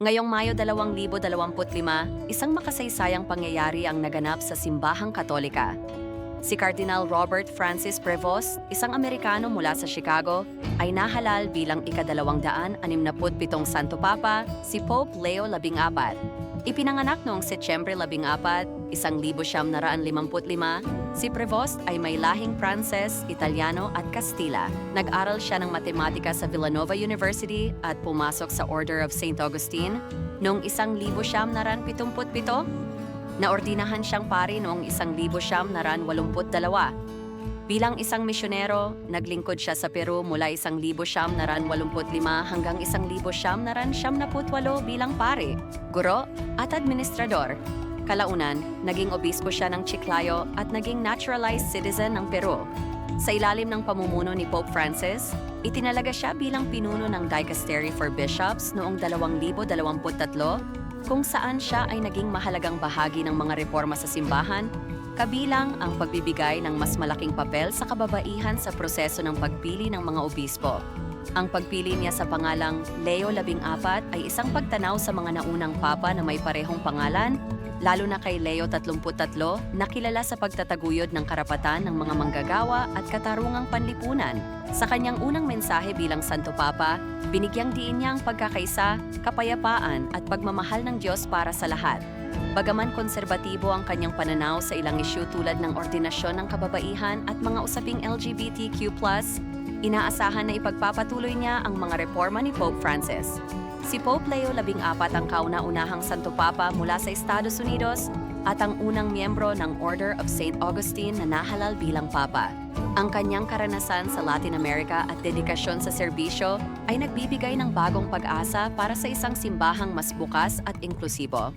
Ngayong Mayo 2025, isang makasaysayang pangyayari ang naganap sa simbahang katolika. Si Cardinal Robert Francis Prevost, isang Amerikano mula sa Chicago, ay nahalal bilang ika-267 Santo Papa, si Pope Leo XIV. Ipinanganak noong Setyembre 14, 1955, si Prevost ay may lahing Pranses, Italiano at Kastila. Nag-aral siya ng matematika sa Villanova University at pumasok sa Order of St. Augustine noong 1977. Naordinahan siyang pari noong 1982. Bilang isang misyonero, naglingkod siya sa Peru mula 1985 hanggang 1988 bilang pari, guro at administrador. Kalaunan, naging obispo siya ng Chiclayo at naging naturalized citizen ng Peru. Sa ilalim ng pamumuno ni Pope Francis, itinalaga siya bilang pinuno ng Dicastery for Bishops noong 2023 kung saan siya ay naging mahalagang bahagi ng mga reforma sa simbahan, kabilang ang pagbibigay ng mas malaking papel sa kababaihan sa proseso ng pagpili ng mga obispo. Ang pagpili niya sa pangalang Leo XIV ay isang pagtanaw sa mga naunang papa na may parehong pangalan, lalo na kay Leo 33 na kilala sa pagtataguyod ng karapatan ng mga manggagawa at katarungang panlipunan. Sa kanyang unang mensahe bilang Santo Papa, binigyang diin niya ang pagkakaisa, kapayapaan at pagmamahal ng Diyos para sa lahat. Bagaman konserbatibo ang kanyang pananaw sa ilang isyu tulad ng ordinasyon ng kababaihan at mga usaping LGBTQ+, inaasahan na ipagpapatuloy niya ang mga reforma ni Pope Francis. Si Pope Leo XIV ang kauna-unahang Santo Papa mula sa Estados Unidos at ang unang miyembro ng Order of St. Augustine na nahalal bilang Papa. Ang kanyang karanasan sa Latin America at dedikasyon sa serbisyo ay nagbibigay ng bagong pag-asa para sa isang simbahang mas bukas at inklusibo.